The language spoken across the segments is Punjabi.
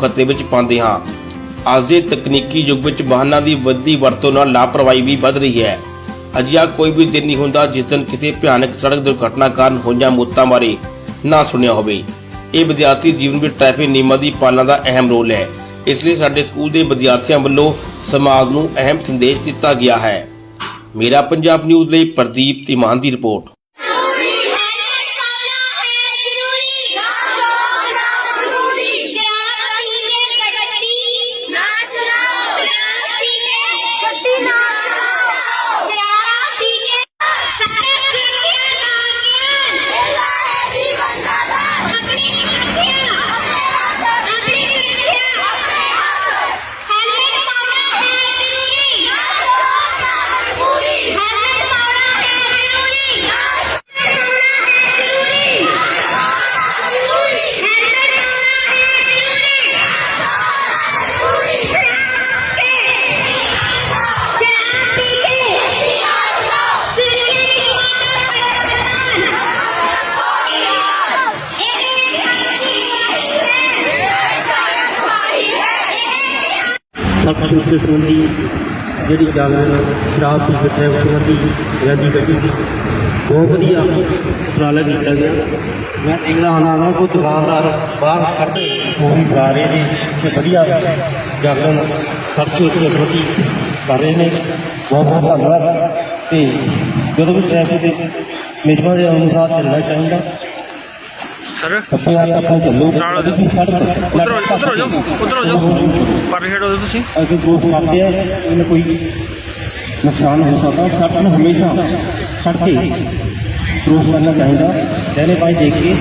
ਖਤਰੇ ਵਿੱਚ ਪਾਉਂਦੇ ਹਾਂ। ਅੱਜ ਦੇ ਤਕਨੀਕੀ ਯੁੱਗ ਵਿੱਚ ਵਾਹਨਾਂ ਦੀ ਵੱਧਦੀ ਵਰਤੋਂ ਨਾਲ ਲਾਪਰਵਾਹੀ ਵੀ ਵੱਧ ਰਹੀ ਹੈ। ਅਜਿਹਾ ਕੋਈ ਵੀ ਦਿਨ ਨਹੀਂ ਹੁੰਦਾ ਜਿਸ ਦਿਨ ਕਿਸੇ ਭਿਆਨਕ ਸੜਕ ਦੁਰਘਟਨਾ ਕਾਰਨ ਹੋਈਆਂ ਮੌਤਾਂ ਬਾਰੇ ਨਾ ਸੁਣਿਆ ਹੋਵੇ। ਇਹ ਵਿਦਿਆਰਥੀ ਜੀਵਨ ਵਿੱਚ ਟ੍ਰੈਫਿਕ ਨਿਯਮਾਂ ਦੀ ਪਾਲਣਾ ਦਾ ਅਹਿਮ ਰੋਲ ਹੈ। ਇਸ ਲਈ ਸਾਡੇ ਸਕੂਲ ਦੇ ਵਿਦਿਆਰਥੀਆਂ ਵੱਲੋਂ ਸਮਾਜ ਨੂੰ ਅਹਿਮ ਸੰਦੇਸ਼ ਦਿੱਤਾ ਗਿਆ ਹੈ। ਮੇਰਾ ਪੰਜਾਬ ਨਿਊਜ਼ ਲਈ ਪ੍ਰਦੀਪ ਤਿਮਾਨ ਦੀ ਰਿਪੋਰਟ। ਸਭ ਕੁਝ ਸੰਬੰਧੀ ਜਿਹੜੀ ਗੱਲ ਸ਼ਰਾਬ ਦੀ ਟ੍ਰੈਫਿਕ ਸੰਬੰਧੀ ਰੈਲੀ ਕੱਢੀ ਬਹੁਤ ਵਧੀਆ ਉਪਰਾਲਾ ਕੀਤਾ ਗਿਆ। ਮੈਂ ਦੇਖਦਾ ਹਾਂ ਨਾ ਕੋਈ ਦੁਕਾਨਦਾਰ ਬਾਹਰ ਖੜ੍ਹੇ ਮੂਵੀ ਗਾ ਰਹੇ ਨੇ ਤੇ ਵਧੀਆ ਜਾਗਰਣ ਸਭ ਤੋਂ ਉੱਤੇ ਪ੍ਰਤੀ ਕਰ ਰਹੇ ਨੇ। ਬਹੁਤ ਬਹੁਤ ਧੰਨਵਾਦ। ਤੇ ਜਦੋਂ ਵੀ ਟ੍ਰੈਫਿਕ ਦੇ ਨਿਯਮਾਂ ਦੇ ਅਨੁਸਾਰ ਚੱਲਣਾ ਚਾਹੀਦਾ। ਸਰ। ਸੱਪੇ ਹੱਥ ਆਪਣੇ ਚੱਲੋ ਨਾਲ ਉਧਰ ਉਧਰ ਹੋ ਜਾਓ, ਉਧਰ ਹੋ ਜਾਓ ਪਰ ਹੇਡ ਤੁਸੀਂ ਅਗਰ ਗਰੁੱਪ ਕਰਦੇ ਆ ਇਹਨੂੰ ਕੋਈ ਨੁਕਸਾਨ ਹੋ ਸਕਦਾ ਸੱਟ ਨੂੰ ਹਮੇਸ਼ਾ ਛੱਡ ਕੇ ਗਰੁੱਪ ਕਰਨਾ ਚਾਹੀਦਾ ਪਹਿਲੇ ਭਾਈ ਦੇਖ ਕੇ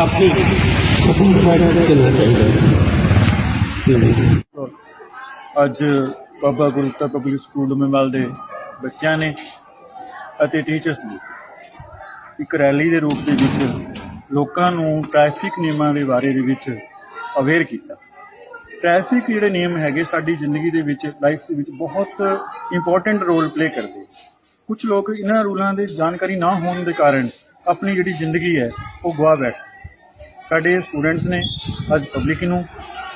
ਆਪਣੀ ਸੁਪਰ ਫਾਈਟ ਚੱਲਣਾ ਚਾਹੀਦਾ ਅੱਜ ਬਾਬਾ ਗੁਰਤਾ ਪਬਲਿਕ ਸਕੂਲ ਡੁਮੇਵਾਲ ਦੇ ਬੱਚਿਆਂ ਨੇ ਅਤੇ ਟੀਚਰਸ ਨੇ ਇੱਕ ਰੈਲੀ ਦੇ ਰੂਪ ਦੇ ਵਿੱਚ ਲੋਕਾਂ ਨੂੰ ਟ੍ਰੈਫਿਕ ਨਿਯਮਾਂ ਦੇ ਬਾਰੇ ਦੇ ਵਿੱਚ ਅਵੇਅਰ ਕੀਤਾ। ਟ੍ਰੈਫਿਕ ਜਿਹੜੇ ਨਿਯਮ ਹੈਗੇ ਸਾਡੀ ਜ਼ਿੰਦਗੀ ਦੇ ਵਿੱਚ ਲਾਈਫ ਦੇ ਵਿੱਚ ਬਹੁਤ ਇੰਪੋਰਟੈਂਟ ਰੋਲ ਪਲੇ ਕਰਦੇ ਕੁਝ ਲੋਕ ਇਹਨਾਂ ਰੂਲਾਂ ਦੇ ਜਾਣਕਾਰੀ ਨਾ ਹੋਣ ਦੇ ਕਾਰਨ ਆਪਣੀ ਜਿਹੜੀ ਜ਼ਿੰਦਗੀ ਹੈ, ਉਹ ਗਵਾ ਬੈਠਦੇ ਸਾਡੇ ਸਟੂਡੈਂਟਸ ਨੇ ਅੱਜ ਪਬਲਿਕ ਨੂੰ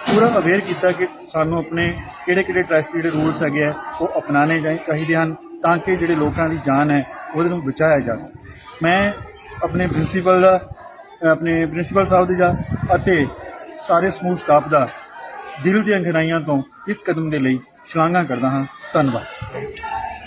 ਪੂਰਾ ਅਵੇਅਰ ਕੀਤਾ ਕਿ ਸਾਨੂੰ ਆਪਣੇ ਕਿਹੜੇ ਕਿਹੜੇ ਟ੍ਰੈਫਿਕ ਜਿਹੜੇ ਰੂਲਸ ਹੈਗੇ ਆ, ਉਹ ਅਪਣਾਣੇ ਜਾਈ, ਚਾਹੀਦੇ ਹਨ ਤਾਂ ਕਿ ਜਿਹੜੇ ਲੋਕਾਂ ਦੀ ਜਾਨ ਹੈ, ਉਹਦੇ ਨੂੰ ਬਚਾਇਆ ਜਾ ਸਕੇ। ਮੈਂ ਆਪਣੇ ਪ੍ਰਿੰਸੀਪਲ ਦਾ ਆਪਣੇ ਪ੍ਰਿੰਸੀਪਲ ਸਾਹਿਬ ਦੀ ਜਾ ਅਤੇ ਸਾਰੇ ਸਮੂਹ ਸਟਾਫ ਦਾ ਦਿਲ ਦੀਆਂ ਗਹਿਰਾਈਆਂ ਤੋਂ ਇਸ ਕਦਮ ਦੇ ਲਈ ਸ਼ਲਾਘਾ ਕਰਦਾ ਹਾਂ। ਧੰਨਵਾਦ।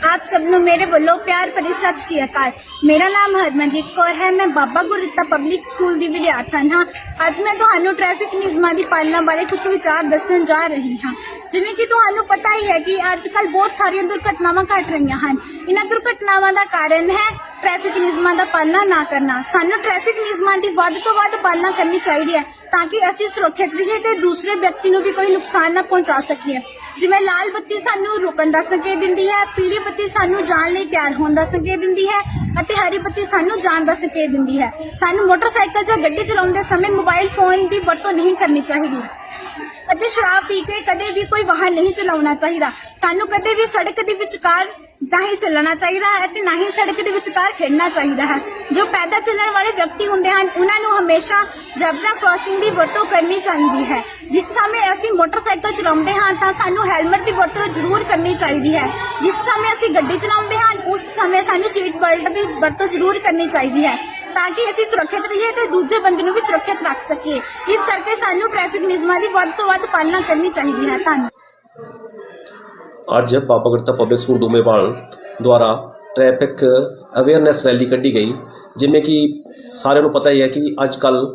ਆਪ ਸਭ ਨੂੰ ਮੇਰੇ ਵੱਲੋਂ ਪਿਆਰ ਭਰੀ ਸਤਿ ਸ਼੍ਰੀ ਅਕਾਲ ਮੇਰਾ ਨਾਮ ਹਰਮਨਜੀਤ ਕੌਰ ਹੈ ਮੈਂ ਬਾਬਾ ਗੁਰਦਿੱਤਾ ਪਬਲਿਕ ਸਕੂਲ ਦੀ ਵਿਦਿਆਰਥਣ ਹਾਂ ਅੱਜ ਮੈਂ ਤੁਹਾਨੂੰ ਟ੍ਰੈਫਿਕ ਨਿਯਮਾਂ ਦੀ ਪਾਲਣਾ ਬਾਰੇ ਕੁਝ ਵਿਚਾਰ ਦੱਸਣ ਜਾ ਰਹੀ ਹਾਂ ਜਿਵੇਂ ਕਿ ਤੁਹਾਨੂੰ ਪਤਾ ਹੀ ਹੈ ਕਿ ਅੱਜ ਕੱਲ ਬਹੁਤ ਸਾਰੀਆਂ ਦੁਰਘਟਨਾਵਾਂ ਘਟ ਰਹੀਆਂ ਹਨ ਇਹਨਾਂ ਦੁਰਘਟਨਾਵਾਂ ਦਾ ਕਾਰਨ ਹੈ ਟ੍ਰੈਫਿਕ ਨਿਯਮਾਂ ਦਾ ਪਾਲਣਾ ਨਾ ਕਰਨਾ ਸਾਨੂੰ ਟ੍ਰੈਫਿਕ ਨਿਯਮਾਂ ਦੀ ਵੱਧ ਤੋਂ ਵੱਧ ਪਾਲਣਾ ਕਰਨੀ ਚਾਹੀਦੀ ਹੈ ਤਾਂ ਕਿ ਅਸੀਂ ਸੁਰੱਖਿਅਤ ਰਹੀਏ ਤੇ ਦੂਸਰੇ ਵਿਅਕਤੀ ਨੂੰ ਵੀ ਕੋਈ ਨੁਕਸਾਨ ਨਾ ਪਹੁੰਚਾ ਸਕੀਏ ਜਿਵੇਂ ਲਾਲ ਬੱਤੀ ਸਾਨੂੰ ਰੁਕਣ ਦਾ ਸੰਕੇਤ ਦਿੰਦੀ ਹੈ, ਪੀਲੀ ਬੱਤੀ ਸਾਨੂੰ ਜਾਣ ਲਈ ਤਿਆਰ ਹੋਣ ਦਾ ਸੰਕੇਤ ਦਿੰਦੀ ਹੈ ਅਤੇ ਹਰੀ ਬੱਤੀ ਸਾਨੂੰ ਜਾਣ ਦਾ ਸੰਕੇਤ ਦਿੰਦੀ ਹੈ। ਸਾਨੂੰ ਮੋਟਰਸਾਈਕਲ ਜਾਂ ਗੱਡੀ ਚਲਾਉਂਦੇ ਸਮੇਂ ਮੋਬਾਈਲ ਫੋਨ ਦੀ ਵਰਤੋਂ ਨਹੀਂ ਕਰਨੀ ਚਾਹੀਦੀ ਅਤੇ ਸ਼ਰਾਬ ਪੀ ਕੇ ਕਦੇ ਵੀ ਕੋਈ ਵਾਹਨ ਨਹੀਂ ਚਲਾਉਣਾ ਚਾਹੀਦਾ। ਸਾਨੂੰ ਕਦੇ ਵੀ ਸੜਕ ਦੇ ਵਿਚਕਾਰ ਨਾ ਹੀ ਚੱਲਣਾ ਚਾਹੀਦਾ ਹੈ ਤੇ ਨਾ ਹੀ ਸੜਕ ਦੇ ਵਿਚਕਾਰ ਖੇਡਣਾ ਚਾਹੀਦਾ ਹੈ। ਜੋ ਪੈਦਲ ਚੱਲਣ ਵਾਲੇ ਵਿਅਕਤੀ ਹੁੰਦੇ ਹਨ, ਉਹਨਾਂ ਨੂੰ ਹਮੇਸ਼ਾ ਜ਼ੈਬਰਾ ਕ੍ਰਾਸਿੰਗ ਦੀ ਵਰਤੋਂ ਕਰਨੀ ਚਾਹੀਦੀ ਹੈ। ਜਿਸ ਸਮੇਂ ਅਸੀਂ ਮੋਟਰਸਾਈਕਲ ਚਲਾਉਂਦੇ ਹਾਂ, ਤਾਂ ਸਾਨੂੰ ਹੈਲਮਟ ਦੀ ਵਰਤੋਂ ਜ਼ਰੂਰ ਕਰਨੀ ਚਾਹੀਦੀ ਹੈ। ਜਿਸ ਸਮੇਂ ਅਸੀਂ ਗੱਡੀ ਚਲਾਉਂਦੇ ਹਾਂ, ਉਸ ਸਮੇਂ ਸਾਨੂੰ ਸੀਟ ਬੈਲਟ ਦੀ ਵਰਤੋਂ ਜ਼ਰੂਰ ਕਰਨੀ ਚਾਹੀਦੀ ਹੈ ਤਾਂ ਕਿ ਅਸੀਂ ਸੁਰੱਖਿਅਤ ਰਹੀਏ ਤੇ ਦੂਜੇ ਬੰਦੇ ਨੂੰ ਵੀ ਸੁਰੱਖਿਅਤ ਰੱਖ ਸਕੀਏ। ਇਸ ਕਰਕੇ ਸਾਨੂੰ ਟ੍ਰੈਫਿਕ ਨਿਯਮਾਂ ਦੀ ਵੱਧ ਤੋਂ ਵੱਧ ਪਾਲਣਾ ਕਰਨੀ ਚਾਹੀਦੀ ਹੈ। ਧੰਨਵਾਦ। ਅੱਜ ਬਾਬਾ ਗੁਰਤਾ ਪਬਲਿਕ ਸਕੂਲ ਡੂਮੇਵਾਲ ਦੁਆਰਾ ਟ੍ਰੈਫਿਕ ਅਵੇਅਰਨੈਸ ਰੈਲੀ ਕੱਢੀ ਗਈ, ਜਿਵੇਂ ਕਿ ਸਾਰਿਆਂ ਨੂੰ ਪਤਾ ਹੀ ਹੈ ਕਿ ਅੱਜ ਕੱਲ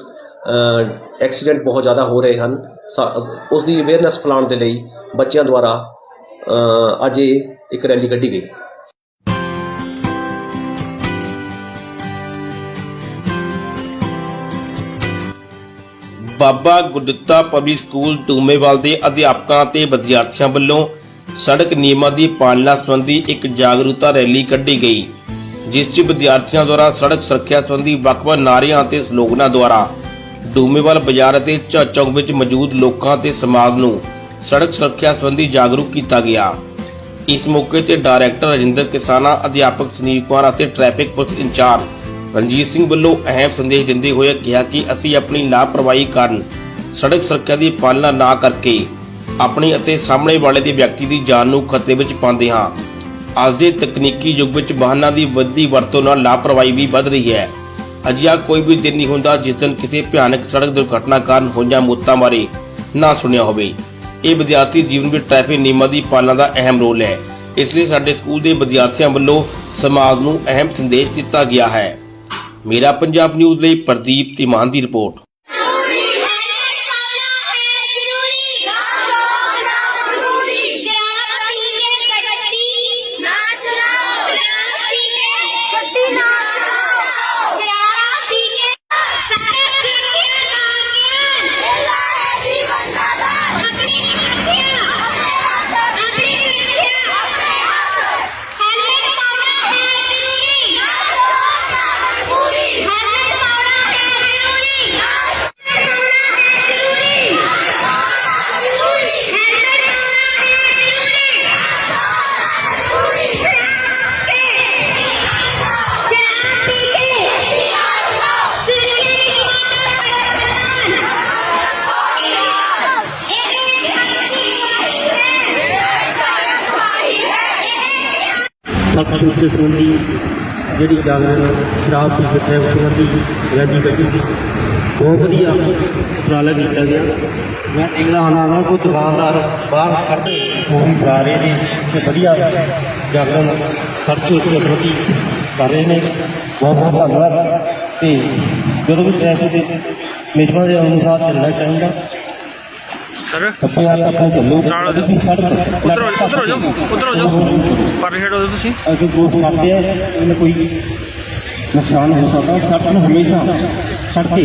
ਐਕਸੀਡੈਂਟ ਬਹੁਤ ਜ਼ਿਆਦਾ ਹੋ ਰਹੇ ਹਨ। ਸਾ- ਉਸ ਦੀ ਅਵੇਅਰਨੈਸ ਫੈਲਾਉਣ ਦੇ ਲਈ ਬੱਚਿਆਂ ਦੁਆਰਾ ਅੱਜ ਇਹ ਇੱਕ ਰੈਲੀ ਕੱਢੀ ਗਈ। ਬਾਬਾ ਗੁਰਦਿੱਤਾ ਪਬਲਿਕ ਸਕੂਲ ਟੂਮੇਵਾਲ ਦੇ ਅਧਿਆਪਕਾਂ ਤੇ ਵਿਦਿਆਰਥੀਆਂ ਵੱਲੋਂ ਸੜਕ ਨਿਯਮਾਂ ਦੀ ਪਾਲਣਾ ਸੰਬੰਧੀ ਇੱਕ ਜਾਗਰੂਕਤਾ ਰੈਲੀ ਕੱਢੀ ਗਈ, ਜਿਸ 'ਚ ਵਿਦਿਆਰਥੀਆਂ ਦੁਆਰਾ ਸੜਕ ਸੁਰੱਖਿਆ ਸੰਬੰਧੀ ਵੱਖ-ਵੱਖ ਨਾਅਰਿਆਂ ਅਤੇ ਸਲੋਗਨਾਂ ਦੁਆਰਾ ਡੂਮੇਵਾਲ ਬਾਜ਼ਾਰ ਅਤੇ ਚੌਕ ਵਿੱਚ ਮੌਜੂਦ ਲੋਕਾਂ ਤੇ ਸਮਾਜ ਨੂੰ ਸੜਕ ਸੁਰੱਖਿਆ ਸੰਬੰਧੀ ਜਾਗਰੂਕ ਕੀਤਾ ਗਿਆ। ਇਸ ਮੌਕੇ ਤੇ ਡਾਇਰੈਕਟਰ ਰਜਿੰਦਰ ਕਿਸਾਨਾ, ਅਧਿਆਪਕ ਸੁਨੀਲ ਕੁਮਾਰ ਅਤੇ traffic police incharge Ranjit Singh ਵੱਲੋਂ ਅਹਿਮ ਸੰਦੇਸ਼ ਦਿੰਦੇ ਹੋਏ ਕਿਹਾ ਕਿ ਅਸੀਂ ਆਪਣੀ ਲਾਪਰਵਾਹੀ ਕਾਰਨ ਸੜਕ ਸੁਰੱਖਿਆ ਦੀ ਪਾਲਣਾ ਨਾ ਕਰਕੇ ਆਪਣੀ ਅਤੇ ਸਾਹਮਣੇ ਵਾਲੇ ਦੇ ਵਿਅਕਤੀ ਦੀ ਜਾਨ ਨੂੰ ਖਤਰੇ ਵਿੱਚ ਪਾਉਂਦੇ ਹਾਂ। ਅੱਜ ਦੇ ਤਕਨੀਕੀ ਯੁੱਗ ਵਿੱਚ ਵਾਹਨਾਂ ਦੀ ਵੱਧਦੀ ਵਰਤੋਂ ਨਾਲ ਲਾਪਰਵਾਹੀ ਵੀ ਵੱਧ ਰਹੀ ਹੈ। ਅਜਿਹਾ ਕੋਈ ਵੀ ਦਿਨ ਨਹੀਂ ਹੁੰਦਾ ਜਿਸ ਦਿਨ ਕਿਸੇ ਭਿਆਨਕ ਸੜਕ ਦੁਰਘਟਨਾ ਕਾਰਨ ਹੋਈਆਂ ਮੌਤਾਂ ਬਾਰੇ ਨਾ ਸੁਣਿਆ ਹੋਵੇ। ਇਹ ਵਿਦਿਆਰਥੀ ਜੀਵਨ ਵਿੱਚ ਟ੍ਰੈਫਿਕ ਨਿਯਮਾਂ ਦੀ ਪਾਲਣਾ ਦਾ ਅਹਿਮ ਰੋਲ ਹੈ। ਇਸ ਲਈ ਸਾਡੇ ਸਕੂਲ ਦੇ ਵਿਦਿਆਰਥੀਆਂ ਵੱਲੋਂ ਸਮਾਜ ਨੂੰ ਅਹਿਮ ਸੰਦੇਸ਼ ਦਿੱਤਾ ਗਿਆ ਹੈ। ਮੇਰਾ ਪੰਜਾਬ ਨਿਊਜ਼ ਲਈ ਪ੍ਰਦੀਪ ਤਿਮਾਨ ਦੀ ਰਿਪੋਰਟ। ਸਖਤ ਸੁਰੱਖਿਆ ਸੰਬੰਧੀ ਜਿਹੜੀ ਜਾਗਰਣ ਸ਼ਰਾਬ ਪੀ ਕੇ ਸੰਬੰਧੀ ਰੈਲੀ ਕੱਢੀ ਬਹੁਤ ਵਧੀਆ ਉਪਰਾਲਾ ਕੀਤਾ ਗਿਆ। ਮੈਂ ਦੇਖਦਾ ਹਾਂ, ਕੋਈ ਦੁਕਾਨਦਾਰ ਬਾਹਰ ਖੜ੍ਹਦੇ ਉਹ ਵੀ ਰਹੇ ਨੇ ਤੇ ਵਧੀਆ ਜਾਗਰਣ ਸੜਕ ਸੁਰੱਖਿਆ ਸੰਬੰਧੀ ਕਰ ਰਹੇ ਨੇ। ਬਹੁਤ ਬਹੁਤ ਧੰਨਵਾਦ। ਤੇ ਜਦੋਂ ਵੀ ਟ੍ਰੈਫਿਕ ਦੇ ਨਿਯਮਾਂ ਦੇ ਅਨੁਸਾਰ ਚੱਲਣਾ ਚਾਹੀਦਾ ਸਰ। ਸੱਪੇ ਵਾਲਾ ਆਪਾਂ ਚੱਲੋ ਨਾਲ ਕਦੇ ਵੀ ਸੜਕ ਉਧਰ ਉਧਰ ਹੋ ਜਾਓ ਉਧਰ ਹੋ ਜਾਓ ਪਰਲੇ ਸਾਈਡ ਹੋ ਜਾਓ ਤੁਸੀਂ। ਅਗਰ ਗੋਟ ਕਰਦੇ ਆ ਇਹਨੂੰ ਕੋਈ ਨੁਕਸਾਨ ਹੋ ਸਕਦਾ ਸੜਕ ਨੂੰ ਹਮੇਸ਼ਾ ਸੜਕ ਤੇ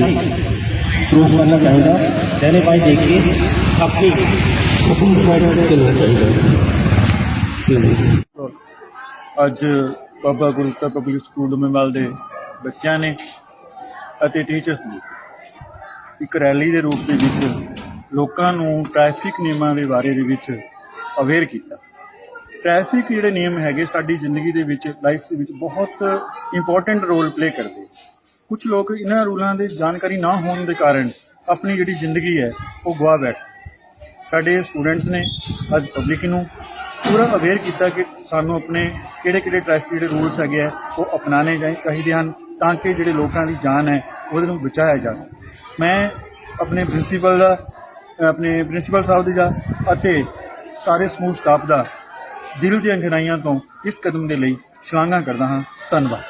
ਕ੍ਰੋਸ ਕਰਨਾ ਚਾਹੀਦਾ ਦਹਿਨੇ ਬਾਈ ਦੇਖ ਕੇ ਆਪਣੀ ਹੁਕਮ ਸਾਈਡ ਤੇ ਚੱਲਣਾ ਚਾਹੀਦਾ ਅੱਜ ਬਾਬਾ ਗੁਰਦਿੱਤਾ ਪਬਲਿਕ ਸਕੂਲ ਡੁਮੇਵਾਲ ਦੇ ਬੱਚਿਆਂ ਨੇ ਅਤੇ ਟੀਚਰਸ ਨੇ ਇੱਕ ਰੈਲੀ ਦੇ ਰੂਪ ਦੇ ਵਿੱਚ ਲੋਕਾਂ ਨੂੰ ਟ੍ਰੈਫਿਕ ਨਿਯਮਾਂ ਦੇ ਬਾਰੇ ਦੇ ਵਿੱਚ ਅਵੇਅਰ ਕੀਤਾ। ਟ੍ਰੈਫਿਕ ਜਿਹੜੇ ਨਿਯਮ ਹੈਗੇ ਸਾਡੀ ਜ਼ਿੰਦਗੀ ਦੇ ਵਿੱਚ ਲਾਈਫ ਦੇ ਵਿੱਚ ਬਹੁਤ ਇੰਪੋਰਟੈਂਟ ਰੋਲ ਪਲੇ ਕਰਦੇ। ਕੁਝ ਲੋਕ ਇਹਨਾਂ ਰੂਲਾਂ ਦੀ ਜਾਣਕਾਰੀ ਨਾ ਹੋਣ ਦੇ ਕਾਰਨ ਆਪਣੀ ਜਿਹੜੀ ਜ਼ਿੰਦਗੀ ਹੈ, ਉਹ ਗਵਾ ਬੈਠ। ਸਾਡੇ ਸਟੂਡੈਂਟਸ ਨੇ ਅੱਜ ਪਬਲਿਕ ਨੂੰ ਪੂਰਾ ਅਵੇਅਰ ਕੀਤਾ ਕਿ ਸਾਨੂੰ ਆਪਣੇ ਕਿਹੜੇ ਕਿਹੜੇ ਟ੍ਰੈਫਿਕ ਜਿਹੜੇ ਰੂਲਸ ਹੈਗੇ ਆ, ਉਹ ਅਪਣਾਣੇ ਚਾਹੀ- ਚਾਹੀਦੇ ਹਨ ਤਾਂ ਕਿ ਜਿਹੜੇ ਲੋਕਾਂ ਦੀ ਜਾਨ ਹੈ, ਉਹਦੇ ਨੂੰ ਬਚਾਇਆ ਜਾ ਸਕੇ। ਮੈਂ ਆਪਣੇ ਪ੍ਰਿੰਸੀਪਲ ਦਾ ਆਪਣੇ ਪ੍ਰਿੰਸੀਪਲ ਸਾਹਿਬ ਦੀ ਦਾ ਅਤੇ ਸਾਰੇ ਸਮੂਹ ਸਟਾਫ ਦਾ ਦਿਲ ਦੀਆਂ ਗਹਿਰਾਈਆਂ ਤੋਂ ਇਸ ਕਦਮ ਦੇ ਲਈ ਸ਼ਲਾਘਾ ਕਰਦਾ ਹਾਂ। ਧੰਨਵਾਦ।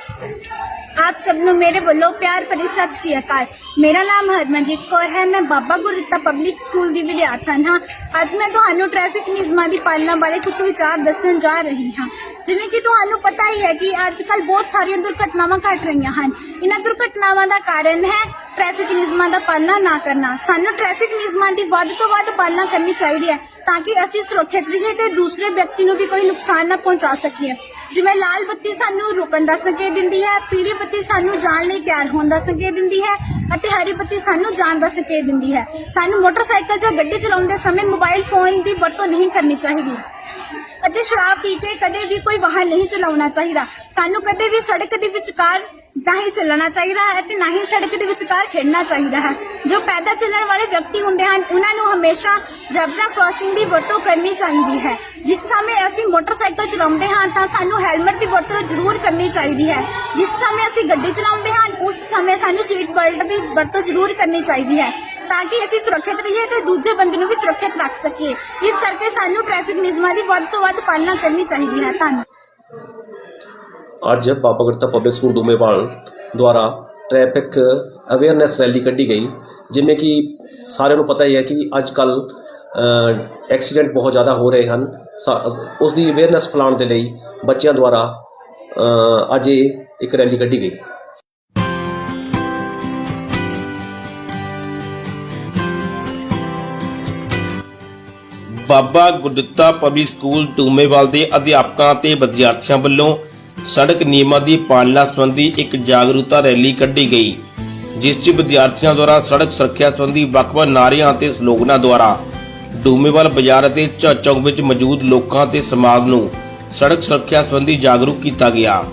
ਆਪ ਸਭ ਨੂੰ ਮੇਰੇ ਵੱਲੋਂ ਪਿਆਰ ਭਰੀ ਸਤਿ ਸ਼੍ਰੀ ਅਕਾਲ ਮੇਰਾ ਨਾਮ ਹਰਮਨਜੀਤ ਕੌਰ ਹੈ ਮੈਂ ਬਾਬਾ ਗੁਰਦਿੱਤਾ ਪਬਲਿਕ ਸਕੂਲ ਦੀ ਵਿਦਿਆਰਥਣ ਹਾਂ ਅੱਜ ਮੈਂ ਤੁਹਾਨੂੰ ਟ੍ਰੈਫਿਕ ਨਿਯਮਾਂ ਦੀ ਪਾਲਣਾ ਬਾਰੇ ਕੁਝ ਵਿਚਾਰ ਦੱਸਣ ਜਾ ਰਹੀ ਹਾਂ ਜਿਵੇਂ ਕਿ ਤੁਹਾਨੂੰ ਪਤਾ ਹੀ ਹੈ ਕਿ ਅੱਜ ਕੱਲ ਬਹੁਤ ਸਾਰੀਆਂ ਦੁਰਘਟਨਾਵਾਂ ਘਟ ਰਹੀਆਂ ਹਨ ਇਹਨਾਂ ਦੁਰਘਟਨਾਵਾਂ ਦਾ ਕਾਰਨ ਹੈ ਟ੍ਰੈਫਿਕ ਨਿਯਮਾਂ ਦਾ ਪਾਲਣਾ ਨਾ ਕਰਨਾ ਸਾਨੂੰ ਟ੍ਰੈਫਿਕ ਨਿਯਮਾਂ ਦੀ ਵੱਧ ਤੋਂ ਵੱਧ ਪਾਲਣਾ ਕਰਨੀ ਚਾਹੀਦੀ ਹੈ ਤਾਂ ਕਿ ਅਸੀਂ ਸੁਰੱਖਿਅਤ ਰਹੀਏ ਤੇ ਦੂਸਰੇ ਵਿਅਕਤੀ ਨੂੰ ਵੀ ਕੋਈ ਨੁਕਸਾਨ ਨਾ ਪਹੁੰਚਾ ਸਕੀਏ ਜਿਵੇਂ ਲਾਲ ਬੱਤੀ ਸਾਨੂੰ ਰੁਕਣ ਦਾ ਸੰਕੇਤ ਦਿੰਦੀ ਹੈ, ਪੀਲੀ ਬੱਤੀ ਸਾਨੂੰ ਜਾਣ ਲਈ ਤਿਆਰ ਹੋਣ ਦਾ ਸੰਕੇਤ ਦਿੰਦੀ ਹੈ ਅਤੇ ਹਰੀ ਬੱਤੀ ਸਾਨੂੰ ਜਾਣ ਦਾ ਸੰਕੇਤ ਦਿੰਦੀ ਹੈ। ਸਾਨੂੰ ਮੋਟਰਸਾਈਕਲ ਜਾਂ ਗੱਡੀ ਚਲਾਉਂਦੇ ਸਮੇਂ ਮੋਬਾਈਲ ਫੋਨ ਦੀ ਵਰਤੋਂ ਨਹੀਂ ਕਰਨੀ ਚਾਹੀਦੀ। ਅਤੇ ਸ਼ਰਾਬ ਪੀ ਕੇ ਕਦੇ ਵੀ ਕੋਈ ਵਾਹਨ ਨਹੀਂ ਚਲਾਉਣਾ ਚਾਹੀਦਾ। ਸਾਨੂੰ ਕਦੇ ਵੀ ਸੜਕ ਦੇ ਵਿਚਕਾਰ ਨਹੀਂ ਚੱਲਣਾ ਚਾਹੀਦਾ ਹੈ ਤੇ ਨਾ ਸੜਕ ਦੇ ਵਿਚਕਾਰ ਖੇਡਣਾ ਚਾਹੀਦਾ ਹੈ। ਜੋ ਪੈਦਲ ਚੱਲਣ ਵਾਲੇ ਵਿਅਕਤੀ ਹੁੰਦੇ ਹਨ, ਉਹਨਾਂ ਨੂੰ ਹਮੇਸ਼ਾ ਜ਼ੈਬਰਾ ਕ੍ਰਾਸਿੰਗ ਦੀ ਵਰਤੋਂ ਕਰਨੀ ਚਾਹੀਦੀ ਹੈ। ਜਿਸ ਸਮੇਂ ਅਸੀਂ ਮੋਟਰਸਾਈਕਲ ਚਲਾਉਂਦੇ ਹਾਂ, ਤਾਂ ਸਾਨੂੰ ਹੈਲਮਟ ਦੀ ਵਰਤੋਂ ਜ਼ਰੂਰ ਕਰਨੀ ਚਾਹੀਦੀ ਹੈ। ਜਿਸ ਸਮੇਂ ਅਸੀਂ ਗੱਡੀ ਚਲਾਉਂਦੇ ਹਾਂ, ਉਸ ਸਮੇਂ ਸਾਨੂੰ ਸੀਟ ਬੈਲਟ ਦੀ ਵਰਤੋਂ ਜ਼ਰੂਰ ਕਰਨੀ ਚਾਹੀਦੀ ਹੈ। ਤਾਂ ਕਿ ਅਸੀਂ ਸੁਰੱਖਿਅਤ ਰਹੀਏ ਤੇ ਦੂਜੇ ਬੰਦੇ ਨੂੰ ਵੀ ਸੁਰੱਖਿਅਤ ਰੱਖ ਸਕੀਏ। ਇਸ ਕਰਕੇ ਸਾਨੂੰ ਟ੍ਰੈਫਿਕ ਨਿਯਮਾਂ ਦੀ ਵੱਧ ਤੋਂ ਵੱਧ ਪਾਲਣਾ ਕਰਨੀ ਚਾਹੀਦੀ ਹੈ। ਧੰਨਵਾਦ। ਅੱਜ ਬਾਬਾ ਪਬਲਿਕ ਸਕੂਲ ਡੂਮੇਵਾਲ ਦੁਆਰਾ ਟ੍ਰੈਫਿਕ ਅਵੇਅਰਨੈਸ ਰੈਲੀ ਕੱਢੀ ਗਈ, ਜਿਵੇਂ ਕਿ ਸਾਰਿਆਂ ਨੂੰ ਪਤਾ ਹੀ ਹੈ ਕਿ ਅੱਜ ਕੱਲ ਐਕਸੀਡੈਂਟ ਬਹੁਤ ਜ਼ਿਆਦਾ ਹੋ ਰਹੇ ਹਨ। ਸਾ- ਉਸ ਦੀ ਅਵੇਅਰਨੈਸ ਫੈਲਾਉਣ ਦੇ ਲਈ ਬੱਚਿਆਂ ਦੁਆਰਾ ਅੱਜ ਇਹ ਇੱਕ ਰੈਲੀ ਕੱਢੀ ਗਈ। ਬਾਬਾ ਗੁਰਦਿੱਤਾ ਪਬਲਿਕ ਸਕੂਲ ਟੂਮੇਵਾਲ ਦੇ ਅਧਿਆਪਕਾਂ ਤੇ ਵਿਦਿਆਰਥੀਆਂ ਵੱਲੋਂ ਸੜਕ ਨਿਯਮਾਂ ਦੀ ਪਾਲਣਾ ਸੰਬੰਧੀ ਇੱਕ ਜਾਗਰੂਕਤਾ ਰੈਲੀ ਕੱਢੀ ਗਈ, ਜਿਸ 'ਚ ਵਿਦਿਆਰਥੀਆਂ ਦੁਆਰਾ ਸੜਕ ਸੁਰੱਖਿਆ ਸੰਬੰਧੀ ਵੱਖ-ਵੱਖ ਨਾਅਰਿਆਂ ਅਤੇ ਸਲੋਗਨਾਂ ਦੁਆਰਾ ਡੂਮੇਵਾਲ ਬਾਜ਼ਾਰ ਅਤੇ ਚੌਕ ਵਿੱਚ ਮੌਜੂਦ ਲੋਕਾਂ ਤੇ ਸਮਾਜ ਨੂੰ ਸੜਕ ਸੁਰੱਖਿਆ ਸੰਬੰਧੀ ਜਾਗਰੂਕ ਕੀਤਾ ਗਿਆ।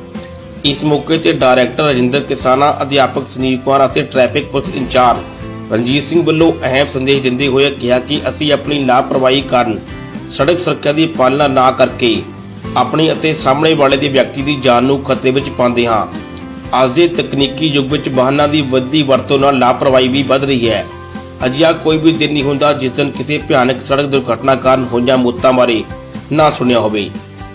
ਇਸ ਮੌਕੇ ਤੇ ਡਾਇਰੈਕਟਰ ਰਜਿੰਦਰ ਕਿਸਾਨਾ, ਅਧਿਆਪਕ ਸੁਨੀਲ ਕੁਮਾਰ ਅਤੇ traffic police incharge Ranjit Singh ਵੱਲੋਂ ਅਹਿਮ ਸੰਦੇਸ਼ ਦਿੰਦੇ ਹੋਏ ਕਿਹਾ ਕਿ ਅਸੀਂ ਆਪਣੀ ਲਾਪਰਵਾਹੀ ਕਾਰਨ ਸੜਕ ਸੁਰੱਖਿਆ ਦੀ ਪਾਲਣਾ ਨਾ ਕਰਕੇ ਆਪਣੀ ਅਤੇ ਸਾਹਮਣੇ ਵਾਲੇ ਦੇ ਵਿਅਕਤੀ ਦੀ ਜਾਨ ਨੂੰ ਖਤਰੇ ਵਿੱਚ ਪਾਉਂਦੇ ਹਾਂ। ਅੱਜ ਦੇ ਤਕਨੀਕੀ ਯੁੱਗ ਵਿੱਚ ਵਾਹਨਾਂ ਦੀ ਵੱਧਦੀ ਵਰਤੋਂ ਨਾਲ ਲਾਪਰਵਾਹੀ ਵੀ ਵੱਧ ਰਹੀ ਹੈ। ਅਜਿਹਾ ਕੋਈ ਵੀ ਦਿਨ ਨਹੀਂ ਹੁੰਦਾ ਜਿਸ ਦਿਨ ਕਿਸੇ ਭਿਆਨਕ ਸੜਕ ਦੁਰਘਟਨਾ ਕਾਰਨ ਹੋਈਆਂ ਮੌਤਾਂ ਬਾਰੇ ਨਾ ਸੁਣਿਆ ਹੋਵੇ।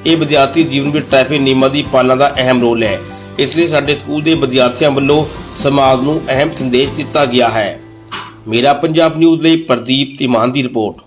ਇਹ ਵਿਦਿਆਰਥੀ ਜੀਵਨ ਵਿੱਚ ਟ੍ਰੈਫਿਕ ਨਿਯਮਾਂ ਦੀ ਪਾਲਣਾ ਦਾ ਅਹਿਮ ਰੋਲ ਹੈ। ਇਸ ਲਈ ਸਾਡੇ ਸਕੂਲ ਦੇ ਵਿਦਿਆਰਥੀਆਂ ਵੱਲੋਂ ਸਮਾਜ ਨੂੰ ਅਹਿਮ ਸੰਦੇਸ਼ ਦਿੱਤਾ ਗਿਆ ਹੈ। ਮੇਰਾ ਪੰਜਾਬ ਨਿਊਜ਼ ਲਈ ਪ੍ਰਦੀਪ ਤਿਮਾਨ ਦੀ ਰਿਪੋਰਟ।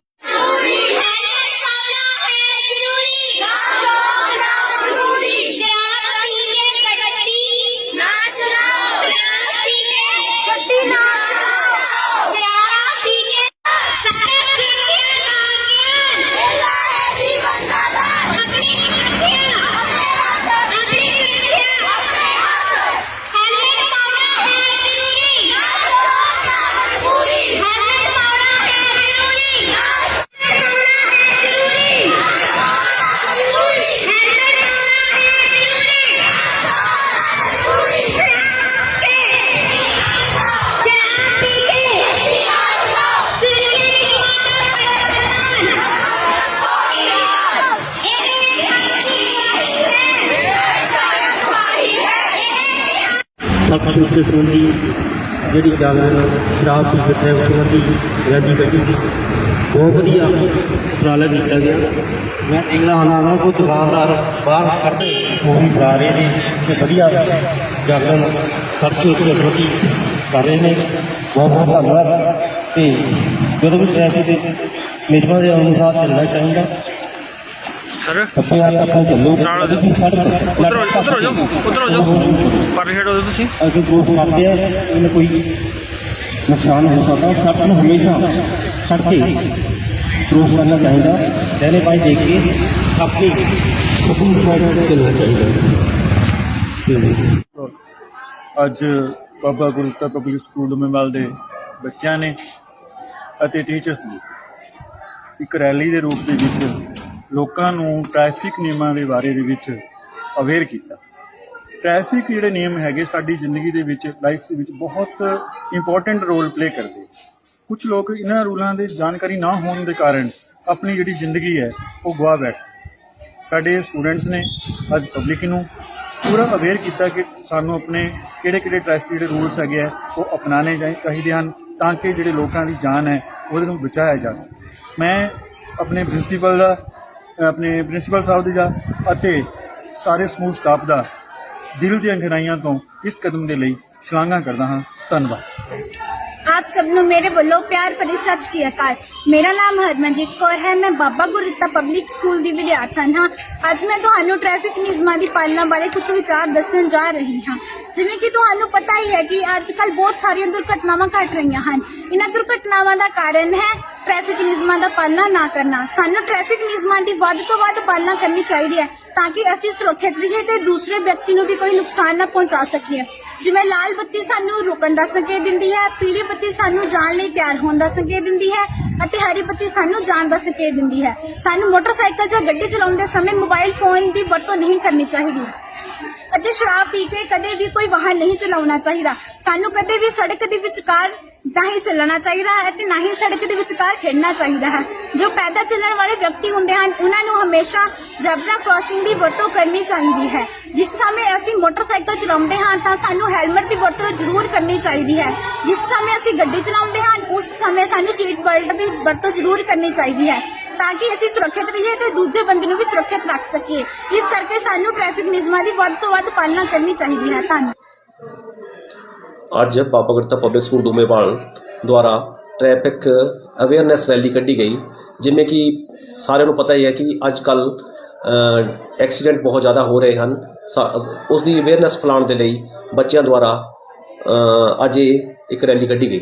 ਸਖਤ ਉਸ ਸੰਬੰਧੀ ਜਿਹੜੀ ਗੱਲ ਸ਼ਰਾਬ ਪੀ ਕੇ ਡਰਾਈਵ ਸੰਬੰਧੀ ਰੈਲੀ ਕੱਢੀ ਬਹੁਤ ਵਧੀਆ ਉਪਰਾਲਾ ਕੀਤਾ ਗਿਆ। ਮੈਂ ਇੰਗਲਾ ਹਾਂ ਨਾ ਕੋਈ ਦੁਕਾਨਦਾਰ ਬਾਹਰ ਖੜ੍ਹਦੇ ਮੂਵੀ ਬਣਾ ਰਹੇ ਨੇ ਤੇ ਵਧੀਆ ਜਾਗਰਣ ਸੜਕ ਉੱਤੇ ਪ੍ਰਤੀ ਕਰ ਰਹੇ ਨੇ। ਬਹੁਤ ਬਹੁਤ ਧੰਨਵਾਦ। ਤੇ ਜਦੋਂ ਵੀ ਟ੍ਰੈਫਿਕ ਦੇ ਨਿਯਮਾਂ ਦੇ ਅਨੁਸਾਰ ਚੱਲਣਾ ਚਾਹੀਦਾ। ਸਰ। ਨਾਲ ਉਧਰ ਉਧਰ ਹੋ ਜਾਓ ਉਧਰ ਹੋ ਜਾਓ ਪਰ ਛੇੜੋ ਤੁਸੀਂ ਅਗਰ ਜੋ ਕਰਦੇ ਆ ਉਹਨੂੰ ਕੋਈ ਨੁਕਸਾਨ ਹੋ ਸਕਦਾ ਸਭ ਨੂੰ ਹਮੇਸ਼ਾ ਛੱਡ ਕੇ ਪ੍ਰੂਫ ਕਰਨਾ ਚਾਹੀਦਾ। ਪਹਿਲੇ ਭਾਈ ਦੇਖ ਕੇ ਆਪਣੀ ਹੁਕਮ ਸਾਈਡ ਚੱਲਣਾ ਚਾਹੀਦਾ। ਅੱਜ ਬਾਬਾ ਗੁਰਦਿੱਤਾ ਪਬਲਿਕ ਸਕੂਲ ਡੁਮੇਵਾਲ ਦੇ ਬੱਚਿਆਂ ਨੇ ਅਤੇ ਟੀਚਰਸ ਨੇ ਇੱਕ ਰੈਲੀ ਦੇ ਰੂਪ ਦੇ ਵਿੱਚ ਲੋਕਾਂ ਨੂੰ ਟ੍ਰੈਫਿਕ ਨਿਯਮਾਂ ਦੇ ਬਾਰੇ ਦੇ ਵਿੱਚ ਅਵੇਅਰ ਕੀਤਾ। ਟ੍ਰੈਫਿਕ ਜਿਹੜੇ ਨਿਯਮ ਹੈਗੇ ਸਾਡੀ ਜ਼ਿੰਦਗੀ ਦੇ ਵਿੱਚ ਲਾਈਫ ਦੇ ਵਿੱਚ ਬਹੁਤ ਇੰਪੋਰਟੈਂਟ ਰੋਲ ਪਲੇ ਕਰਦੇ ਕੁਝ ਲੋਕ ਇਹਨਾਂ ਰੂਲਾਂ ਦੇ ਜਾਣਕਾਰੀ ਨਾ ਹੋਣ ਦੇ ਕਾਰਨ ਆਪਣੀ ਜਿਹੜੀ ਜ਼ਿੰਦਗੀ ਹੈ, ਉਹ ਗਵਾ ਬੈਠਦੇ ਸਾਡੇ ਸਟੂਡੈਂਟਸ ਨੇ ਅੱਜ ਪਬਲਿਕ ਨੂੰ ਪੂਰਾ ਅਵੇਅਰ ਕੀਤਾ ਕਿ ਸਾਨੂੰ ਆਪਣੇ ਕਿਹੜੇ ਕਿਹੜੇ ਟ੍ਰੈਫਿਕ ਜਿਹੜੇ ਰੂਲਸ ਹੈਗੇ ਆ, ਉਹ ਅਪਣਾਉਣੇ ਚਾਹੀ- ਚਾਹੀਦੇ ਹਨ ਤਾਂ ਕਿ ਜਿਹੜੇ ਲੋਕਾਂ ਦੀ ਜਾਨ ਹੈ, ਉਹਦੇ ਨੂੰ ਬਚਾਇਆ ਜਾ ਸਕੇ। ਮੈਂ ਆਪਣੇ ਪ੍ਰਿੰਸੀਪਲ ਦਾ ਆਪਣੇ ਪ੍ਰਿੰਸੀਪਲ ਸਾਹਿਬ ਦੀ ਦਾ ਅਤੇ ਸਾਰੇ ਸਮੂਹ ਸਟਾਫ ਦਾ ਦਿਲ ਦੀਆਂ ਗਹਿਰਾਈਆਂ ਤੋਂ ਇਸ ਕਦਮ ਦੇ ਲਈ ਸ਼ਲਾਘਾ ਕਰਦਾ ਹਾਂ। ਧੰਨਵਾਦ। ਆਪ ਸਭ ਨੂੰ ਮੇਰੇ ਵੱਲੋਂ ਪਿਆਰ ਭਰੀ ਸਤਿ ਸ਼੍ਰੀ ਅਕਾਲ। ਮੇਰਾ ਨਾਮ ਹਰਮਨਜੀਤ ਕੌਰ ਹੈ। ਮੈਂ ਬਾਬਾ ਗੁਰਦਿੱਤਾ ਪਬਲਿਕ ਸਕੂਲ ਦੀ ਵਿਦਿਆਰਥਣ ਹਾਂ। ਅੱਜ ਮੈਂ ਤੁਹਾਨੂੰ ਟ੍ਰੈਫਿਕ ਨਿਯਮਾਂ ਦੀ ਪਾਲਣਾ ਬਾਰੇ ਕੁਝ ਵਿਚਾਰ ਦੱਸਣ ਜਾ ਰਹੀ ਹਾਂ। ਜਿਵੇਂ ਕਿ ਤੁਹਾਨੂੰ ਪਤਾ ਹੀ ਹੈ ਕਿ ਅੱਜ ਕੱਲ ਬਹੁਤ ਸਾਰੀਆਂ ਦੁਰਘਟਨਾਵਾਂ ਘਟ ਰਹੀਆਂ ਹਨ। ਇਹਨਾਂ ਦੁਰਘਟਨਾਵਾਂ ਦਾ ਕਾਰਨ ਹੈ ਟ੍ਰੈਫਿਕ ਨਿਯਮਾਂ ਦਾ ਪਾਲਣਾ ਨਾ ਕਰਨਾ। ਸਾਨੂੰ ਟ੍ਰੈਫਿਕ ਨਿਯਮਾਂ ਦੀ ਵੱਧ ਤੋਂ ਵੱਧ ਪਾਲਣਾ ਕਰਨੀ ਚਾਹੀਦੀ ਹੈ ਤਾਂ ਕਿ ਅਸੀਂ ਸੁਰੱਖਿਅਤ ਰਹੀਏ ਤੇ ਦੂਸਰੇ ਵਿਅਕਤੀ ਨੂੰ ਵੀ ਕੋਈ ਨੁਕਸਾਨ ਨਾ ਪਹੁੰਚਾ ਸਕੀਏ। ਜਿਵੇਂ ਲਾਲ ਬੱਤੀ ਸਾਨੂੰ ਰੁਕਣ ਦਾ ਸੰਕੇਤ ਦਿੰਦੀ ਹੈ, ਪੀਲੀ ਬੱਤੀ ਸਾਨੂੰ ਜਾਣ ਲਈ ਤਿਆਰ ਹੋਣ ਦਾ ਸੰਕੇਤ ਦਿੰਦੀ ਹੈ ਅਤੇ ਹਰੀ ਬੱਤੀ ਸਾਨੂੰ ਜਾਣ ਦਾ ਸੰਕੇਤ ਦਿੰਦੀ ਹੈ। ਸਾਨੂੰ ਮੋਟਰਸਾਈਕਲ ਜਾਂ ਗੱਡੀ ਚਲਾਉਂਦੇ ਸਮੇਂ ਮੋਬਾਈਲ ਫੋਨ ਦੀ ਵਰਤੋਂ ਨਹੀਂ ਕਰਨੀ ਚਾਹੀਦੀ ਅਤੇ ਸ਼ਰਾਬ ਪੀ ਕੇ ਕਦੇ ਵੀ ਕੋਈ ਵਾਹਨ ਨਹੀਂ ਚਲਾਉਣਾ ਚਾਹੀਦਾ। ਸਾਨੂੰ ਕਦੇ ਵੀ ਸੜਕ ਦੇ ਵਿਚਕਾਰ ਨਾ ਹੀ ਚੱਲਣਾ ਚਾਹੀਦਾ ਹੈ ਤੇ ਨਾ ਹੀ ਸੜਕ ਦੇ ਵਿਚਕਾਰ ਖੇਡਣਾ ਚਾਹੀਦਾ ਹੈ। ਜੋ ਪੈਦਲ ਚੱਲਣ ਵਾਲੇ ਵਿਅਕਤੀ ਹੁੰਦੇ ਹਨ, ਉਹਨਾਂ ਨੂੰ ਹਮੇਸ਼ਾ ਜ਼ੈਬਰਾ ਕ੍ਰਾਸਿੰਗ ਦੀ ਵਰਤੋਂ ਕਰਨੀ ਚਾਹੀਦੀ ਹੈ। ਜਿਸ ਸਮੇਂ ਅਸੀਂ ਮੋਟਰਸਾਈਕਲ ਚਲਾਉਂਦੇ ਹਾਂ, ਤਾਂ ਸਾਨੂੰ ਹੈਲਮਟ ਦੀ ਵਰਤੋਂ ਜ਼ਰੂਰ ਕਰਨੀ ਚਾਹੀਦੀ ਹੈ। ਜਿਸ ਸਮੇਂ ਅਸੀਂ ਗੱਡੀ ਚਲਾਉਂਦੇ ਹਾਂ, ਉਸ ਸਮੇਂ ਸਾਨੂੰ ਸੀਟ ਬੈਲਟ ਦੀ ਵਰਤੋਂ ਜ਼ਰੂਰ ਕਰਨੀ ਚਾਹੀਦੀ ਹੈ ਤਾਂ ਕਿ ਅਸੀਂ ਸੁਰੱਖਿਅਤ ਰਹੀਏ ਤੇ ਦੂਜੇ ਬੰਦੇ ਨੂੰ ਵੀ ਸੁਰੱਖਿਅਤ ਰੱਖ ਸਕੀਏ। ਇਸ ਕਰਕੇ ਸਾਨੂੰ ਟ੍ਰੈਫਿਕ ਨਿਯਮਾਂ ਦੀ ਵੱਧ ਤੋਂ ਵੱਧ ਪਾਲਣਾ ਕਰਨੀ ਚਾਹੀਦੀ ਹੈ। ਧੰਨਵਾਦ। ਅੱਜ ਬਾਬਾ ਗੁਰਦਿੱਤਾ ਪਬਲਿਕ ਸਕੂਲ ਡੂਮੇਵਾਲ ਦੁਆਰਾ ਟ੍ਰੈਫਿਕ ਅਵੇਅਰਨੈਸ ਰੈਲੀ ਕੱਢੀ ਗਈ, ਜਿਵੇਂ ਕਿ ਸਾਰਿਆਂ ਨੂੰ ਪਤਾ ਹੀ ਹੈ ਕਿ ਅੱਜ ਕੱਲ ਐਕਸੀਡੈਂਟ ਬਹੁਤ ਜ਼ਿਆਦਾ ਹੋ ਰਹੇ ਹਨ। ਸਾ- ਉਸ ਦੀ ਅਵੇਅਰਨੈਸ ਫੈਲਾਉਣ ਦੇ ਲਈ ਬੱਚਿਆਂ ਦੁਆਰਾ ਅੱਜ ਇਹ ਇੱਕ ਰੈਲੀ ਕੱਢੀ ਗਈ।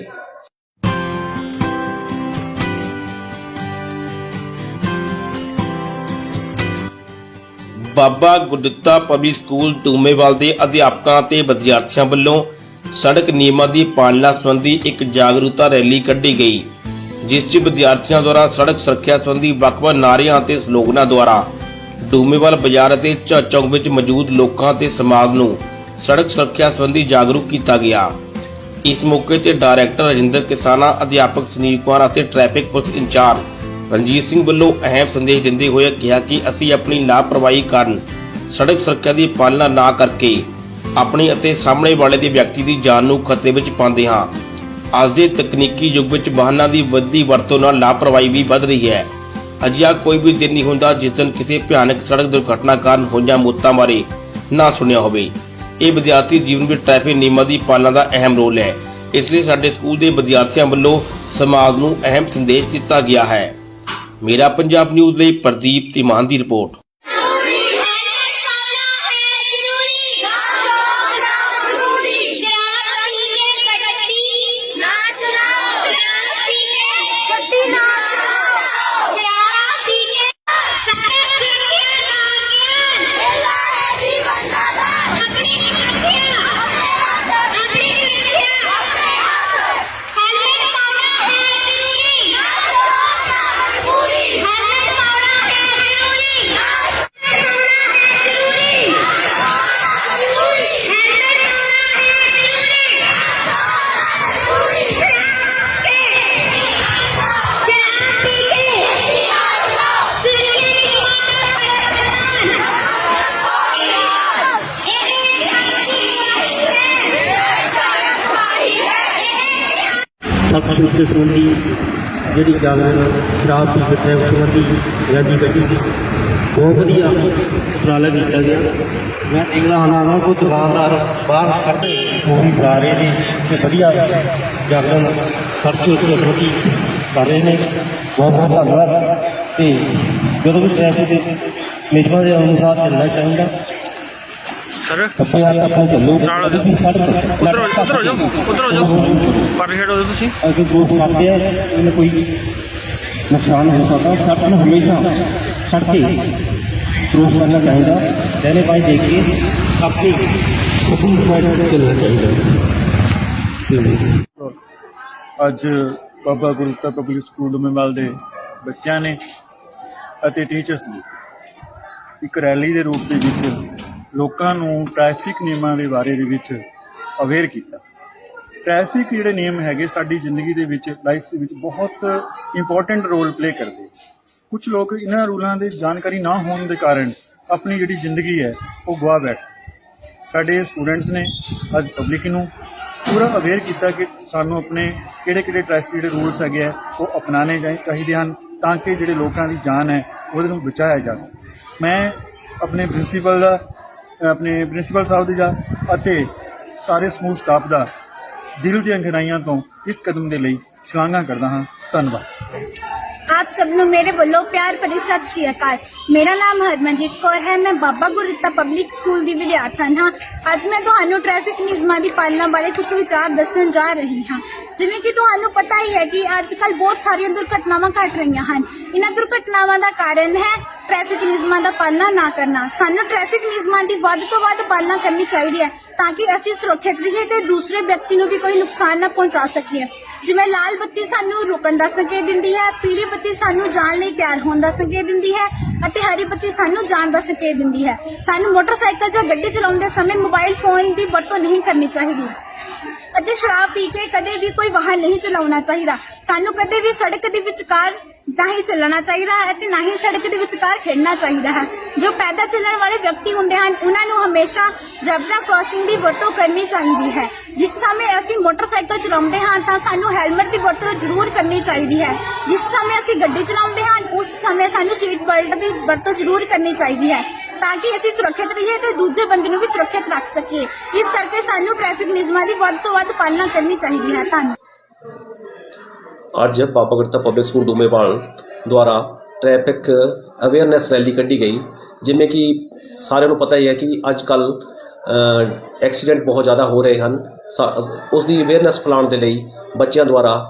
ਬਾਬਾ ਗੁਰਦਿੱਤਾ ਪਬਲਿਕ ਸਕੂਲ ਟੂਮੇਵਾਲ ਦੇ ਅਧਿਆਪਕਾਂ ਤੇ ਵਿਦਿਆਰਥੀਆਂ ਵੱਲੋਂ ਸੜਕ ਨਿਯਮਾਂ ਦੀ ਪਾਲਣਾ ਸੰਬੰਧੀ ਇੱਕ ਜਾਗਰੂਕਤਾ ਰੈਲੀ ਕੱਢੀ ਗਈ, ਜਿਸ 'ਚ ਵਿਦਿਆਰਥੀਆਂ ਦੁਆਰਾ ਸੜਕ ਸੁਰੱਖਿਆ ਸੰਬੰਧੀ ਵੱਖ-ਵੱਖ ਨਾਅਰਿਆਂ ਅਤੇ ਸਲੋਗਨਾਂ ਦੁਆਰਾ ਡੂਮੇਵਾਲ ਬਾਜ਼ਾਰ ਅਤੇ ਚੌਕ ਵਿੱਚ ਮੌਜੂਦ ਲੋਕਾਂ ਤੇ ਸਮਾਜ ਨੂੰ ਸੜਕ ਸੁਰੱਖਿਆ ਸੰਬੰਧੀ ਜਾਗਰੂਕ ਕੀਤਾ ਗਿਆ। ਇਸ ਮੌਕੇ ਤੇ ਡਾਇਰੈਕਟਰ ਰਜਿੰਦਰ ਕਿਸਾਨਾ, ਅਧਿਆਪਕ ਸੁਨੀਲ ਕੁਮਾਰ ਅਤੇ traffic police incharge Ranjit Singh ਵੱਲੋਂ ਅਹਿਮ ਸੰਦੇਸ਼ ਦਿੰਦੇ ਹੋਏ ਕਿਹਾ ਕਿ ਅਸੀਂ ਆਪਣੀ ਲਾਪਰਵਾਹੀ ਕਾਰਨ ਸੜਕ ਸੁਰੱਖਿਆ ਦੀ ਪਾਲਣਾ ਨਾ ਕਰਕੇ ਆਪਣੀ ਅਤੇ ਸਾਹਮਣੇ ਵਾਲੇ ਦੇ ਵਿਅਕਤੀ ਦੀ ਜਾਨ ਨੂੰ ਖਤਰੇ ਵਿੱਚ ਪਾਉਂਦੇ ਹਾਂ। ਅੱਜ ਦੇ ਤਕਨੀਕੀ ਯੁੱਗ ਵਿੱਚ ਵਾਹਨਾਂ ਦੀ ਵੱਧਦੀ ਵਰਤੋਂ ਨਾਲ ਲਾਪਰਵਾਹੀ ਵੀ ਵੱਧ ਰਹੀ ਹੈ। ਅਜਿਹਾ ਕੋਈ ਵੀ ਦਿਨ ਨਹੀਂ ਹੁੰਦਾ ਜਿਸ ਦਿਨ ਕਿਸੇ ਭਿਆਨਕ ਸੜਕ ਦੁਰਘਟਨਾ ਕਾਰਨ ਹੋਈਆਂ ਮੌਤਾਂ ਬਾਰੇ ਨਾ ਸੁਣਿਆ ਹੋਵੇ। ਇਹ ਵਿਦਿਆਰਥੀ ਜੀਵਨ ਵਿੱਚ ਟ੍ਰੈਫਿਕ ਨਿਯਮਾਂ ਦੀ ਪਾਲਣਾ ਦਾ ਅਹਿਮ ਰੋਲ ਹੈ। ਇਸ ਲਈ ਸਾਡੇ ਸਕੂਲ ਦੇ ਵਿਦਿਆਰਥੀਆਂ ਵੱਲੋਂ ਸਮਾਜ ਨੂੰ ਅਹਿਮ ਸੰਦੇਸ਼ ਦਿੱਤਾ ਗਿਆ ਹੈ। ਮੇਰਾ ਪੰਜਾਬ ਨਿਊਜ਼ ਲਈ ਪ੍ਰਦੀਪ ਤਿਮਾਨ ਦੀ ਰਿਪੋਰਟ। ਸਭ ਤੋਂ ਸੰਬੰਧੀ ਜਿਹੜੀ ਗੱਲ ਸ਼ਰਾਬ ਪੀ ਕੇ ਟ੍ਰੈਫਿਕ ਸੰਬੰਧੀ ਰੈਲੀ ਕੱਢੀ ਗਈ ਬਹੁਤ ਵਧੀਆ ਉਪਰਾਲਾ ਕੀਤਾ ਗਿਆ। ਮੈਂ ਦੇਖਦਾ ਹਾਂ ਨਾ ਕੋਈ ਦੁਕਾਨਦਾਰ ਬਾਹਰ ਖੜ੍ਹੇ ਉਹੀ ਜਾ ਰਹੇ ਨੇ ਤੇ ਵਧੀਆ ਜਾਗਰਣ ਸਭ ਤੋਂ ਸੰਬੰਧੀ ਕਰ ਰਹੇ ਨੇ। ਬਹੁਤ ਬਹੁਤ ਧੰਨਵਾਦ। ਤੇ ਜਦੋਂ ਵੀ ਟ੍ਰੈਫਿਕ ਦੇ ਨਿਯਮਾਂ ਦੇ ਅਨੁਸਾਰ ਚੱਲਣਾ ਚਾਹੀਦਾ ਸਰ। ਆਪਣੇ ਆਪ ਆਪਾਂ ਚੱਲੋ ਨਾਲ ਉਧਰ ਉਧਰ ਹੋ ਜਾਓ ਉਧਰ ਹੋ ਜਾਓ ਪਰਲੀ ਸਾਈਡ ਹੋ ਜਾਓ ਤੁਸੀਂ ਅਗਰ ਜੋ ਕਰਦੇ ਆ ਉਹਨੂੰ ਕੋਈ ਨੁਕਸਾਨ ਹੋ ਸਕਦਾ ਸੜਕ ਨੂੰ ਹਮੇਸ਼ਾ ਸੜਕ ਤੇ ਕ੍ਰੋਸ ਕਰਨਾ ਚਾਹੀਦਾ। ਦਹਿਨੇ ਪਾਈ ਦੇਖ ਕੇ ਆਪਣੀ ਆਪਣੀ ਸਾਈਡ ਤੇ ਚੱਲਣਾ ਚਾਹੀਦਾ। ਤੇ ਅੱਜ ਬਾਬਾ ਗੁਰਦਿੱਤਾ ਪਬਲਿਕ ਸਕੂਲ ਡੁਮੇਵਾਲ ਦੇ ਬੱਚਿਆਂ ਨੇ ਅਤੇ ਟੀਚਰਸ ਨੇ ਇੱਕ ਰੈਲੀ ਦੇ ਰੂਪ ਦੇ ਵਿੱਚ ਲੋਕਾਂ ਨੂੰ ਟ੍ਰੈਫਿਕ ਨਿਯਮਾਂ ਦੇ ਬਾਰੇ ਦੇ ਵਿੱਚ ਅਵੇਅਰ ਕੀਤਾ। ਟ੍ਰੈਫਿਕ ਜਿਹੜੇ ਨਿਯਮ ਹੈਗੇ ਸਾਡੀ ਜ਼ਿੰਦਗੀ ਦੇ ਵਿੱਚ ਲਾਈਫ ਦੇ ਵਿੱਚ ਬਹੁਤ ਇੰਪੋਰਟੈਂਟ ਰੋਲ ਪਲੇ ਕਰਦੇ। ਕੁਝ ਲੋਕ ਇਹਨਾਂ ਰੂਲਾਂ ਦੀ ਜਾਣਕਾਰੀ ਨਾ ਹੋਣ ਦੇ ਕਾਰਨ ਆਪਣੀ ਜਿਹੜੀ ਜ਼ਿੰਦਗੀ ਹੈ, ਉਹ ਗਵਾ ਬੈਠਦੇ ਸਾਡੇ ਸਟੂਡੈਂਟਸ ਨੇ ਅੱਜ ਪਬਲਿਕ ਨੂੰ ਪੂਰਾ ਅਵੇਅਰ ਕੀਤਾ ਕਿ ਸਾਨੂੰ ਆਪਣੇ ਕਿਹੜੇ ਕਿਹੜੇ ਟ੍ਰੈਫਿਕ ਜਿਹੜੇ ਰੂਲਸ ਹੈਗੇ ਆ, ਉਹ ਅਪਣਾਣੇ ਚਾਹੀ- ਚਾਹੀਦੇ ਹਨ ਤਾਂ ਕਿ ਜਿਹੜੇ ਲੋਕਾਂ ਦੀ ਜਾਨ ਹੈ, ਉਹਦੇ ਨੂੰ ਬਚਾਇਆ ਜਾ ਸਕੇ। ਮੈਂ ਆਪਣੇ ਪ੍ਰਿੰਸੀਪਲ ਦਾ ਆਪਣੇ ਪ੍ਰਿੰਸੀਪਲ ਸਾਹਿਬ ਦੀ ਜਾ ਅਤੇ ਸਾਰੇ ਸਮੂਹ ਸਟਾਫ ਦਾ ਦਿਲ ਦੀਆਂ ਗਹਿਰਾਈਆਂ ਤੋਂ ਇਸ ਕਦਮ ਦੇ ਲਈ ਸ਼ਲਾਘਾ ਕਰਦਾ ਹਾਂ। ਧੰਨਵਾਦ। ਆਪ ਸਭ ਨੂੰ ਮੇਰੇ ਵੱਲੋਂ ਪਿਆਰ ਭਰੀ ਸਤਿ ਸ਼੍ਰੀ ਅਕਾਲ। ਮੇਰਾ ਨਾਮ ਹਰਮਨਜੀਤ ਕੌਰ ਹੈ। ਮੈਂ ਬਾਬਾ ਗੁਰਦਿੱਤਾ ਪਬਲਿਕ ਸਕੂਲ ਦੀ ਵਿਦਿਆਰਥਣ ਹਾਂ। ਅੱਜ ਮੈਂ ਤੁਹਾਨੂੰ ਟ੍ਰੈਫਿਕ ਨਿਯਮਾਂ ਦੀ ਪਾਲਣਾ ਬਾਰੇ ਕੁਝ ਵਿਚਾਰ ਦੱਸਣ ਜਾ ਰਹੀ ਹਾਂ। ਜਿਵੇਂ ਕਿ ਤੁਹਾਨੂੰ ਪਤਾ ਹੀ ਹੈ ਕਿ ਅੱਜ ਕੱਲ ਬਹੁਤ ਸਾਰੀਆਂ ਦੁਰਘਟਨਾਵਾਂ ਘਟ ਰਹੀਆਂ ਹਨ। ਇਹਨਾਂ ਦੁਰਘਟਨਾਵਾਂ ਦਾ ਕਾਰਨ ਹੈ ਟ੍ਰੈਫਿਕ ਨਿਯਮਾਂ ਦਾ ਪਾਲਣਾ ਨਾ ਕਰਨਾ। ਸਾਨੂੰ ਟ੍ਰੈਫਿਕ ਨਿਯਮਾਂ ਦੀ ਵੱਧ ਤੋਂ ਵੱਧ ਪਾਲਣਾ ਕਰਨੀ ਚਾਹੀਦੀ ਹੈ ਤਾਂ ਕਿ ਅਸੀਂ ਸੁਰੱਖਿਅਤ ਰਹੀਏ ਤੇ ਦੂਸਰੇ ਵਿਅਕਤੀ ਨੂੰ ਵੀ ਕੋਈ ਨੁਕਸਾਨ ਨਾ ਪਹੁੰਚਾ ਸਕੀਏ। ਜਿਵੇਂ ਲਾਲ ਬੱਤੀ ਸਾਨੂੰ ਰੁਕਣ ਦਾ ਸੰਕੇਤ ਦਿੰਦੀ ਹੈ, ਪੀਲੀ ਬੱਤੀ ਸਾਨੂੰ ਜਾਣ ਲਈ ਤਿਆਰ ਹੋਣ ਦਾ ਸੰਕੇਤ ਦਿੰਦੀ ਹੈ ਅਤੇ ਹਰੀ ਬੱਤੀ ਸਾਨੂੰ ਜਾਣ ਦਾ ਸੰਕੇਤ ਦਿੰਦੀ ਹੈ। ਸਾਨੂੰ ਮੋਟਰਸਾਈਕਲ ਜਾਂ ਗੱਡੀ ਚਲਾਉਂਦੇ ਸਮੇਂ ਮੋਬਾਈਲ ਫੋਨ ਦੀ ਵਰਤੋਂ ਨਹੀਂ ਕਰਨੀ ਚਾਹੀਦੀ ਅਤੇ ਸ਼ਰਾਬ ਪੀ ਕੇ ਕਦੇ ਵੀ ਕੋਈ ਵਾਹਨ ਨਹੀਂ ਚਲਾਉਣਾ ਚਾਹੀਦਾ। ਸਾਨੂੰ ਕਦੇ ਵੀ ਸੜਕ ਦੇ ਵਿਚਕਾਰ ਨਾ ਹੀ ਚੱਲਣਾ ਚਾਹੀਦਾ ਹੈ ਤੇ ਨਾ ਹੀ ਸੜਕ ਦੇ ਵਿਚਕਾਰ ਖੇਡਣਾ ਚਾਹੀਦਾ ਹੈ। ਜੋ ਪੈਦਲ ਚੱਲਣ ਵਾਲੇ ਵਿਅਕਤੀ ਹੁੰਦੇ ਹਨ, ਉਹਨਾਂ ਨੂੰ ਹਮੇਸ਼ਾ ਜ਼ੈਬਰਾ ਕ੍ਰਾਸਿੰਗ ਦੀ ਵਰਤੋਂ ਕਰਨੀ ਚਾਹੀਦੀ ਹੈ। ਜਿਸ ਸਮੇਂ ਅਸੀਂ ਮੋਟਰਸਾਈਕਲ ਚਲਾਉਂਦੇ ਹਾਂ, ਤਾਂ ਸਾਨੂੰ ਹੈਲਮਟ ਦੀ ਵਰਤੋਂ ਜ਼ਰੂਰ ਕਰਨੀ ਚਾਹੀਦੀ ਹੈ। ਜਿਸ ਸਮੇਂ ਅਸੀਂ ਗੱਡੀ ਚਲਾਉਂਦੇ ਹਾਂ, ਉਸ ਸਮੇਂ ਸਾਨੂੰ ਸੀਟ ਬੈਲਟ ਦੀ ਵਰਤੋਂ ਜ਼ਰੂਰ ਕਰਨੀ ਚਾਹੀਦੀ ਹੈ ਤਾਂ ਕਿ ਅਸੀਂ ਸੁਰੱਖਿਅਤ ਰਹੀਏ ਤੇ ਦੂਜੇ ਬੰਦੇ ਨੂੰ ਵੀ ਸੁਰੱਖਿਅਤ ਰੱਖ ਸਕੀਏ। ਇਸ ਕਰਕੇ ਸਾਨੂੰ ਟ੍ਰੈਫਿਕ ਨਿਯਮਾਂ ਦੀ ਵੱਧ ਤੋਂ ਵੱਧ ਪਾਲਣਾ ਕਰਨੀ ਚਾਹੀਦੀ ਹੈ। ਧੰਨਵਾਦ। ਅੱਜ ਬਾਬਾ ਗੁਰਦਿੱਤਾ ਪਬਲਿਕ ਸਕੂਲ ਡੂਮੇਵਾਲ ਦੁਆਰਾ ਟ੍ਰੈਫਿਕ ਅਵੇਅਰਨੈਸ ਰੈਲੀ ਕੱਢੀ ਗਈ, ਜਿਵੇਂ ਕਿ ਸਾਰਿਆਂ ਨੂੰ ਪਤਾ ਹੀ ਹੈ ਕਿ ਅੱਜ ਕੱਲ ਐਕਸੀਡੈਂਟ ਬਹੁਤ ਜ਼ਿਆਦਾ ਹੋ ਰਹੇ ਹਨ। ਸਾ- ਉਸ ਦੀ ਅਵੇਅਰਨੈਸ ਫੈਲਾਉਣ ਦੇ ਲਈ ਬੱਚਿਆਂ ਦੁਆਰਾ